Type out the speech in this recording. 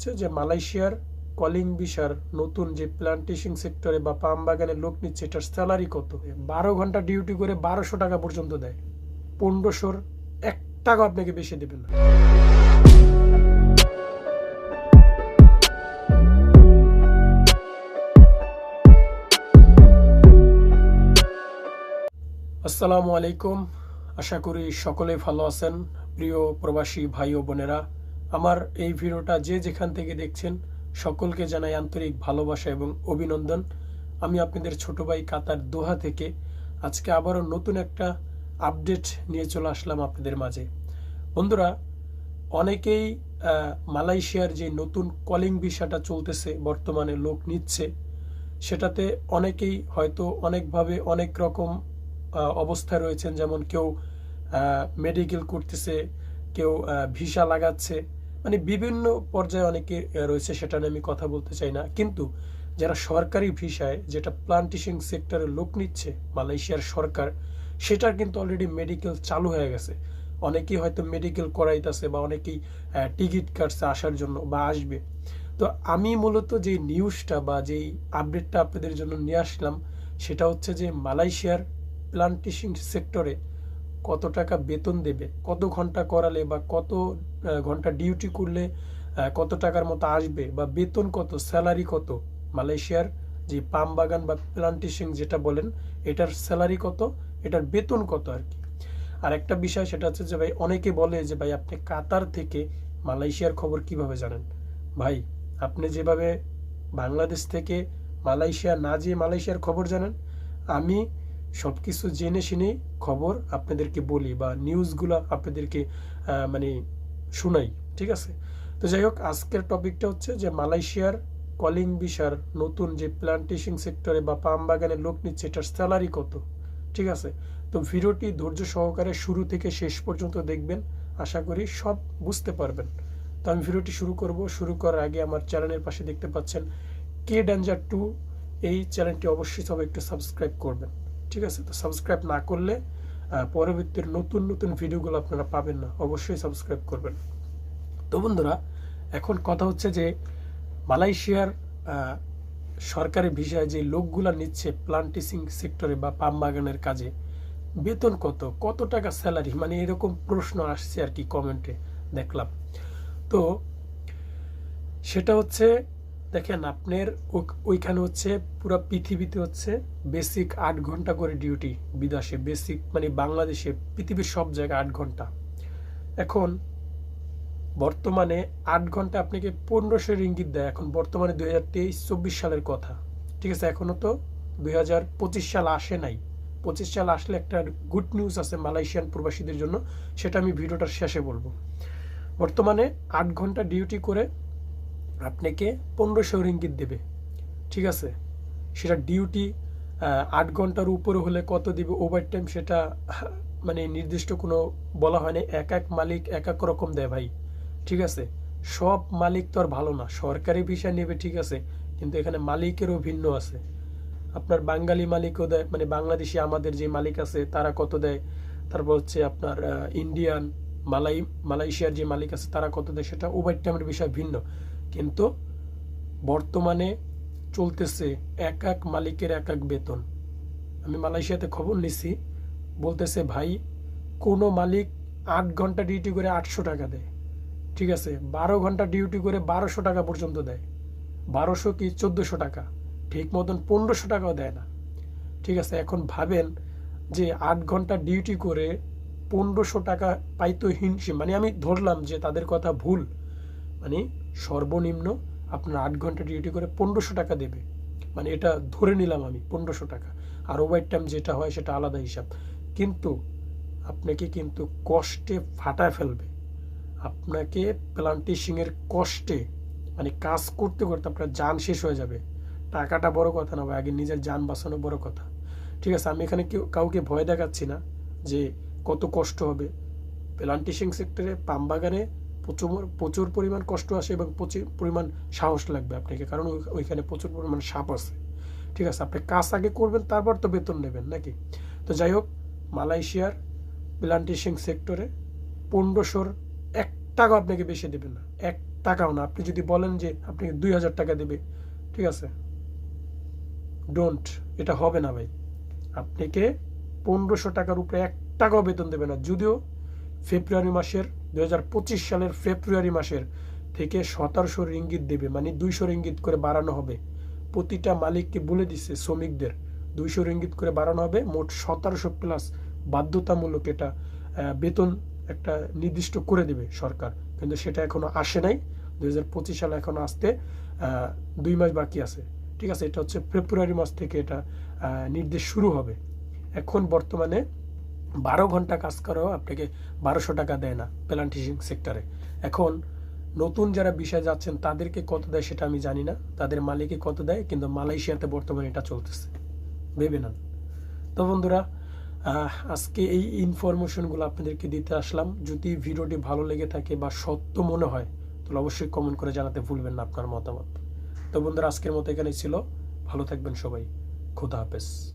হচ্ছে যে মালয়েশিয়ার কলিং বিশার নতুন যে প্লান্টেশন সেক্টরে বা পাম বাগানে লোক নিচ্ছে, এটার স্যালারি কত? বারো ঘণ্টা ডিউটি করে বারোশো টাকা পর্যন্ত দেয়। পনেরোশোর এক টাকা আপনাকে বেশি দেবে না। আসসালামু আলাইকুম। আশা করি সকলে ভালো আছেন। প্রিয় প্রবাসী ভাই ও বোনেরা আমার এই ভিডিওটা যে যেখান থেকে দেখছেন, সকলকে জানাই আন্তরিক ভালোবাসা এবং অভিনন্দন। আমি আপনাদের ছোট ভাই কাতার দোহা থেকে আজকে আবারও নতুন একটা আপডেট নিয়ে চলে আসলাম আপনাদের মাঝে। বন্ধুরা, অনেকেই মালয়েশিয়ার যে নতুন কলিং ভিসাটা চলতেছে, বর্তমানে লোক নিচ্ছে, সেটাতে অনেকেই হয়তো অনেকভাবে অনেক রকম অবস্থায় রয়েছেন। যেমন কেউ মেডিকেল করতেছে, কেউ ভিসা লাগাচ্ছে মানে বিভিন্ন পর্যায়ে অনেকে রয়েছে, সেটা নিয়ে আমি কথা বলতে চাই না। কিন্তু যারা সরকারি ভিসায়, যেটা প্লান্টেশন সেক্টরে লোক নিচ্ছে, মালয়েশিয়ার সরকার, সেটার কিন্তু অলরেডি মেডিকেল চালু হয়ে গেছে। অনেকেই হয়তো মেডিকেল করাইতেছে বা অনেকেই টিকিট কাটছে আসার জন্য বা আসবে। তো আমি মূলত যে নিউজটা বা যেই আপডেটটা আপনাদের জন্য নিয়ে আসলাম, সেটা হচ্ছে যে মালয়েশিয়ার প্লান্টেশন সেক্টরে কত টাকা বেতন দেবে, কত ঘণ্টা করালে বা কত ঘণ্টা ডিউটি করলে কত টাকার মতো আসবে বা বেতন কত স্যালারি কত? মালয়েশিয়ার যে পাম বাগান বা প্লান্টেশন যেটা বলেন, এটার স্যালারি কত, এটার বেতন কত আর কি? আর একটা বিষয় সেটা হচ্ছে যে ভাই, অনেকে বলে যে ভাই, আপনি কাতার থেকে মালয়েশিয়ার খবর কীভাবে জানেন? ভাই, আপনি যেভাবে বাংলাদেশ থেকে মালয়েশিয়া না যেয়ে মালয়েশিয়ার খবর জানেন, আমি সব কিছু জেনে শুনে খবর আপনাদেরকে বলি বা নিউজগুলো আপনাদেরকে মানে শোনাই, ঠিক আছে? তো যাই হোক, আজকের টপিকটা হচ্ছে যে মালয়েশিয়ার কলিং বিশার নতুন যে প্লান্টেশন সেক্টরে বা পাম বাগানে লোক নিচ্ছে, এটার স্যালারি কত? ঠিক আছে? তো ভিডিওটি ধৈর্য সহকারে শুরু থেকে শেষ পর্যন্ত দেখবেন। আশা করি সব বুঝতে পারবেন। তো আমি ভিডিওটি শুরু করব। শুরু করার আগে আমার চ্যানেলের পাশে দেখতে পাচ্ছেন কে ডেঞ্জার টু। এই চ্যানেলটি অবশ্যই সবাই একটু সাবস্ক্রাইব করবেন। ঠিক আছে? তো সাবস্ক্রাইব না করলে পরবর্তীর নতুন নতুন ভিডিওগুলো আপনারা পাবেন না। অবশ্যই সাবস্ক্রাইব করবেন। তো বন্ধুরা, এখন কথা হচ্ছে যে, মালয়েশিয়ার সরকারি ভিসায় যে লোকগুলা নিচ্ছে প্লান্টেশন সেক্টরে বা পাম বাগানের কাজে, বেতন কত? কত টাকা স্যালারি মানে এরকম প্রশ্ন আসছে আর কি কমেন্টে দেখলাম। তো সেটা হচ্ছে দেখেন, আপনার ওইখানে হচ্ছে পুরো পৃথিবীতে হচ্ছে বেসিক আট ঘণ্টা করে ডিউটি বিদেশে বেসিক মানে বাংলাদেশে, পৃথিবীর সব জায়গায় আট ঘণ্টা। এখন বর্তমানে আট ঘণ্টা আপনাকে পনেরোশো রিঙ্গিত দেয়, এখন বর্তমানে দুই হাজার তেইশ, চব্বিশ সালের কথা। ঠিক আছে এখনও তো দুই হাজার পঁচিশ সাল আসে নাই। পঁচিশ সাল আসলে একটা গুড নিউজ আছে মালয়েশিয়ান প্রবাসীদের জন্য, সেটা আমি ভিডিওটার শেষে বলব। বর্তমানে আট ঘণ্টা ডিউটি করে আপনাকে পনেরোশো রিঙ্গিত দেবে। ঠিক আছে? সেটা ডিউটি আট ঘণ্টার উপরে হলে কত দিবে? ওভার টাইম সেটা মানে নির্দিষ্ট কোনো বলা হয়নি। এক এক মালিক এক এক রকম দেয় ভাই। ঠিক আছে? সব মালিক তো আর ভালো না। সরকারি ভিসা নেবে, ঠিক আছে? কিন্তু এখানে মালিকেরও ভিন্ন আছে। আপনার বাঙালি মালিকও দেয় মানে বাংলাদেশি আমাদের যে মালিক আছে, তারা কত দেয়? তারপর হচ্ছে আপনার ইন্ডিয়ান মালাই, মালয়েশিয়ার যে মালিক আছে, তারা কত দেয়? সেটা ওভার টাইমের বিষয় ভিন্ন। কিন্তু বর্তমানে চলতেছে এক এক মালিকের এক এক বেতন। আমি মালয়েশিয়াতে খবর নিছি, বলতেছে, ভাই, কোনো মালিক আট ঘণ্টা ডিউটি করে আটশো টাকা দেয়। ঠিক আছে, বারো ঘণ্টা ডিউটি করে বারোশো টাকা পর্যন্ত দেয়। বারোশো কি চোদ্দোশো টাকা? ঠিক মতন পনেরোশো টাকাও দেয় না। ঠিক আছে, এখন ভাবেন যে আট ঘণ্টা ডিউটি করে পনেরোশো টাকা পাইতো হিমশিম মানে আমি ধরলাম যে তাদের কথা ভুল। মানে সর্বনিম্ন আপনার আট ঘণ্টা ডিউটি করে পনেরোশো টাকা দেবে। মানে এটা ধরে নিলাম আমি, পনেরোশো টাকা। আর ওভার টাইম যেটা হয় সেটা আলাদা হিসাব। কিন্তু আপনাকে কিন্তু কষ্টে ফাটায় ফেলবে। আপনাকে প্লান্টেশিংয়ের কষ্টে মানে কাজ করতে করতে আপনার যান শেষ হয়ে যাবে। টাকাটা বড় কথা না ভাই, আগে নিজের যান বাঁচানো বড় কথা। ঠিক আছে, আমি এখানে কেউ, কাউকে ভয় দেখাচ্ছি না যে কত কষ্ট হবে। প্লান্টেশন সেক্টরে পাম বাগানে প্রচুর প্রচুর পরিমাণ কষ্ট আসে এবং প্রচুর পরিমাণ সাহস লাগবে আপনাকে, কারণ ওইখানে প্রচুর পরিমাণ সাপ আছে। ঠিক আছে, আপনি কাজ আগে করবেন, তারপর তো বেতন নেবেন নাকি? তো যাই হোক, মালয়েশিয়ার প্লান্টেশন সেক্টরে পনেরোশোর এক টাকা আপনাকে বেশি দেবে না। এক টাকাও না। আপনি যদি বলেন যে আপনি দুই হাজার টাকা দেবে, ঠিক আছে? ডোন্ট এটা হবে না ভাই। আপনাকে পনেরোশো টাকার উপরে এক টাকাও বেতন দেবে না। যদিও ফেব্রুয়ারি মাসের দুই হাজার পঁচিশ সালের ফেব্রুয়ারি মাসের থেকে সতেরোশো রিঙ্গিত দেবে মানে দুইশো রিঙ্গিত করে বাড়ানো হবে। প্রতিটা মালিককে বলে দিচ্ছে শ্রমিকদের দুইশো রিঙ্গিত করে বাড়ানো হবে, মোট সতেরোশো প্লাস বাধ্যতামূলক এটা বেতন একটা নির্দিষ্ট করে দেবে সরকার। কিন্তু সেটা এখনও আসে নাই দু হাজার পঁচিশ সালে এখনও আসতে দুই মাস বাকি আছে। ঠিক আছে, এটা হচ্ছে ফেব্রুয়ারি মাস থেকে এটা নির্দেশ শুরু হবে। এখন বর্তমানে বারো ঘণ্টা কাজ করেও আপনাকে বারোশো টাকা দেয় না প্ল্যান্টেশন সেক্টরে। এখন নতুন যারা বিষয় যাচ্ছেন, তাদেরকে কত দেয় সেটা আমি জানি না। তাদের মালিকে কত দেয়, কিন্তু মালয়েশিয়াতে বর্তমানে এটা চলতেছে। ভেবে নেন। তো বন্ধুরা আজকে এই ইনফরমেশনগুলো আপনাদেরকে দিতে আসলাম। যদি ভিডিওটি ভালো লেগে থাকে বা সত্য মনে হয়, তাহলে অবশ্যই কমেন্ট করে জানাতে ভুলবেন না আপনার মতামত। তো বন্ধুরা, আজকের মতো এখানেই ছিল। ভালো থাকবেন সবাই। খোদা হাফেজ।